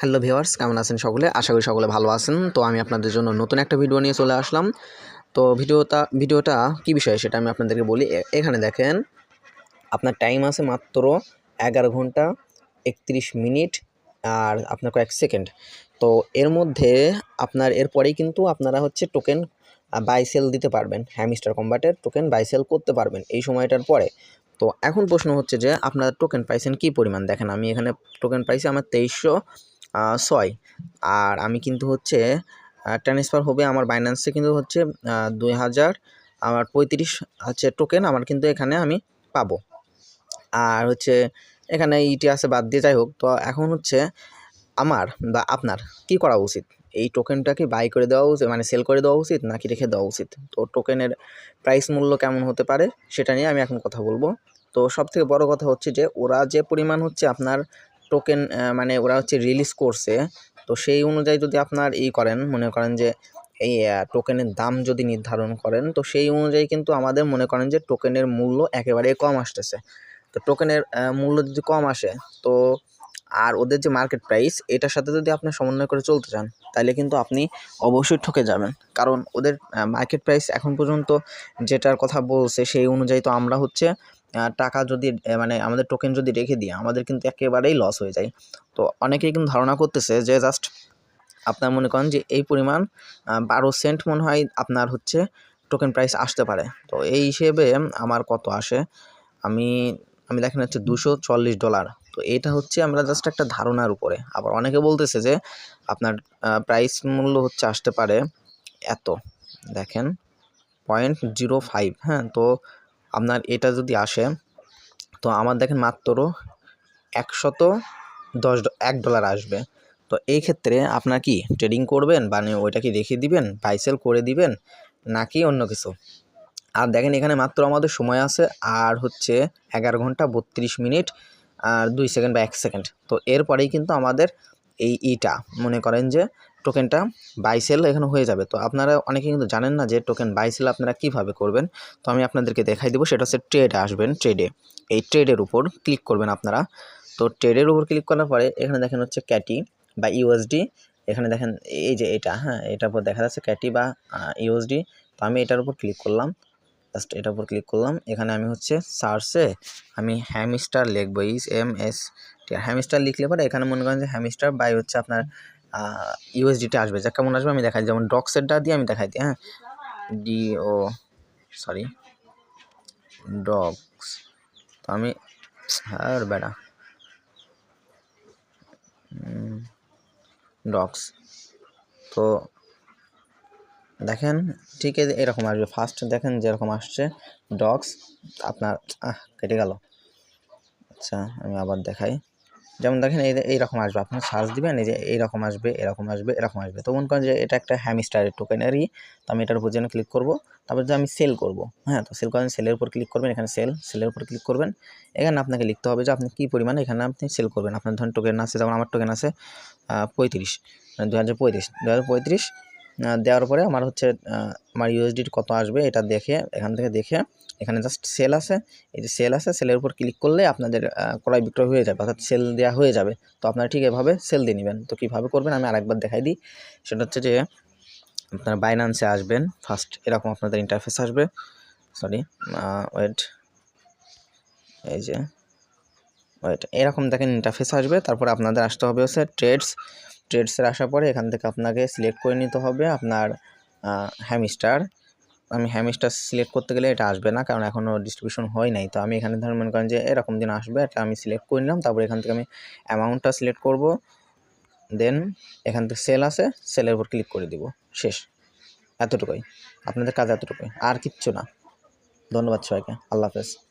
Hello viewers কেমন আছেন সকলে? আশা করি সকলে ভালো আছেন। তো আমি আপনাদের জন্য নতুন একটা ভিডিও নিয়ে চলে আসলাম। তো ভিডিওটা ভিডিওটা কী বিষয় সেটা আমি আপনাদেরকে বলি। এখানে দেখেন, আপনার টাইম আছে মাত্র এগারো ঘণ্টা একত্রিশ মিনিট আর আপনার কয়েক সেকেন্ড তো এর মধ্যে আপনার, এরপরেই কিন্তু আপনারা হচ্ছে টোকেন বাই সেল দিতে পারবেন। হ্যামিস্টার কম্বাটের টোকেন বাই সেল করতে পারবেন এই সময়টার পরে। তো এখন প্রশ্ন হচ্ছে যে আপনারা টোকেন পাইছেন কী পরিমাণ? দেখেন আমি এখানে টোকেন পাইছি আমার তেইশশো ছয়। আর আমি কিন্তু হচ্ছে ট্রান্সফার হবে আমার বাইন্যান্সে কিন্তু হচ্ছে দুই হাজার, আমার পঁয়ত্রিশ হচ্ছে টোকেন আমার কিন্তু এখানে আমি পাবো। আর হচ্ছে, এখানে ইটি আছে বাদ দিয়ে যাই হোক, তো এখন হচ্ছে আমার বা আপনার কি করা উচিত? এই টোকেনটাকে বাই করে দেওয়া উচিত মানে সেল করে দেওয়া উচিত, নাকি রেখে দেওয়া উচিত? তো টোকেনের প্রাইস মূল্য কেমন হতে পারে, সেটা নিয়ে আমি এখন কথা বলব। তো সব থেকে বড় কথা হচ্ছে যে, ওরা যে পরিমাণ হচ্ছে আপনার টোকেন মানে ওরা হচ্ছে রিলিজ করছে। তো সেই অনুযায়ী যদি আপনার ই করেন, মনে করেন যে এই টোকেনের দাম যদি নির্ধারণ করেন, তো সেই অনুযায়ী কিন্তু আমাদের মনে করেন যে টোকেনের মূল্য একেবারে কম আসতেছে। তো টোকেনের মূল্য যদি কম আসে, তো আর ওদের যে মার্কেট প্রাইস এটার সাথে যদি আপনি সমন্বয় করে চলতে চান, তাহলে কিন্তু আপনি অবশ্যই ঠকে যাবেন। কারণ ওদের মার্কেট প্রাইস এখন পর্যন্ত যেটার কথা বলছে, সেই অনুযায়ী তো আমরা হচ্ছে টাকা যদি মানে আমাদের টোকেন যদি রেখে দিই, আমাদের কিন্তু একেবারেই লস হয়ে যায়। তো অনেকেই কিন্তু ধারণা করতেছে যে জাস্ট আপনার মনে করেন যে এই পরিমাণ বারো সেন্ট মনে হয় আপনার হচ্ছে টোকেন প্রাইস আসতে পারে। তো এই হিসেবে আমার কত আসে? আমি আমি দেখেন হচ্ছে দুশো চল্লিশ ডলার তো এটা হচ্ছে আমরা জাস্ট একটা ধারণার উপরে। আবার অনেকে বলতেছে যে আপনার প্রাইস মূল্য হচ্ছে আসতে পারে এত। দেখেন পয়েন্ট জিরো ফাইভ হ্যাঁ তো আপনার এটা যদি আসে, তো আমার দেখেন মাত্র একশত দশ এক ডলার আসবে। তো এই ক্ষেত্রে আপনার কি ট্রেডিং করবেন মানে ওইটা কি রেখে দিবেন বাইসেল করে দিবেন, নাকি অন্য কিছু? আর দেখেন এখানে মাত্র আমাদের সময় আছে, আর হচ্ছে এগারো ঘণ্টা বত্রিশ মিনিট, আর দুই সেকেন্ড বা এক সেকেন্ড তো এরপরেই কিন্তু আমাদের এই ইটা, মনে করেন যে টোকেনটা বাইসেল এখানে হয়ে যাবে। তো আপনারা অনেকে কিন্তু জানেন না যে টোকেন বাইসেল আপনারা কীভাবে করবেন। তো আমি আপনাদেরকে দেখাই দেবো, সেটা হচ্ছে ট্রেডে আসবেন ট্রেডে এই ট্রেডের উপর ক্লিক করবেন আপনারা। তো ট্রেডের উপর ক্লিক করার পরে এখানে দেখেন হচ্ছে ক্যাটি বা ইউএসডি এখানে দেখেন এই যে এটা হ্যাঁ এটার উপর দেখা যাচ্ছে ক্যাটি বা ইউএসডি তো আমি এটার উপর ক্লিক করলাম। জাস্ট এটার উপর ক্লিক করলাম। এখানে আমি হচ্ছে সার্চে আমি হ্যামিস্টার লিখব ইস এম এস হ্যামিস্টার লিখলে পরে এখানে মনে করেন যে হ্যামিস্টার বাই হচ্ছে আপনার ইউএসডিটা আসবে। যা কেমন আসবে আমি দেখাই। যেমন ডক্সেরটা দিয়ে আমি দেখাই দিই হ্যাঁ? ডি ও সরি ডগস তো আমি, আর বেড়া। ডগস তো দেখেন, ঠিক এ- এরকম আসবে। ফার্স্ট দেখেন যেরকম আসছে ডগস আপনার কেটে গেল। আচ্ছা আমি আবার দেখাই। যেমন দেখেন এই এইরকম আসবে, আপনার সার্চ দিবেন, এই যে এইরকম আসবে, এরকম আসবে এরকম আসবে। তো মনে করেন যে এটা একটা হ্যামিস্টারের টোকেনারি তো আমি এটার উপর যেন ক্লিক করব। তারপর যে আমি সেল করব হ্যাঁ তো সেল করেন সেলের উপর ক্লিক করবেন, এখানে সেল সেলের উপর ক্লিক করবেন। এখানে আপনাকে লিখতে হবে যে আপনি কী পরিমাণে এখানে আপনি সেল করবেন। আপনার ধরেন টোকেন আছে, যেমন আমার টোকেন আছে পঁয়ত্রিশ দু হাজার পঁয়ত্রিশ দু হাজার পঁয়ত্রিশ দেওয়ার পরে আমার হচ্ছে আমার ইউএসডি কত আসবে এটা দেখে, এখান থেকে দেখে, এখানে জাস্ট সেল আছে। এই যে সেল আছে সেলের উপর ক্লিক করলে আপনাদের ক্রয় বিক্রয় হয়ে যাবে, অর্থাৎ সেল দেওয়া হয়ে যাবে। তো আপনারা ঠিক এভাবে সেল দিয়ে নেবেন। তো কীভাবে করবেন আমি আরেকবার দেখাই দিই। সেটা হচ্ছে যে, আপনার বাইনান্সে আসবেন ফার্স্ট এরকম আপনাদের ইন্টারফেস আসবে। সরি ওয়েট এই যে ওয়েট এরকম দেখেন ইন্টারফেস আসবে। তারপর আপনাদের আসতে হবে হচ্ছে ট্রেডস ট্রেডসের আসার পরে এখান থেকে আপনাকে সিলেক্ট করে নিতে হবে আপনার হ্যামিস্টার আমি হ্যামিস্টার সিলেক্ট করতে গেলে এটা আসবে না কারণ এখনও ডিস্ট্রিবিউশন হয় নাই। তো আমি এখানে ধরুন মনে করেন যে এরকম দিন আসবে, এটা আমি সিলেক্ট করে নিলাম, তারপর এখান থেকে আমি অ্যামাউন্টটা সিলেক্ট করব। দেন এখান থেকে সেল আছে সেলের উপর ক্লিক করে দিব। শেষ। এতটুকুই। আপনাদের কাজ এতটুকুই। আর কিচ্ছু না। ধন্যবাদ সবাইকে। আল্লাহ হাফেজ।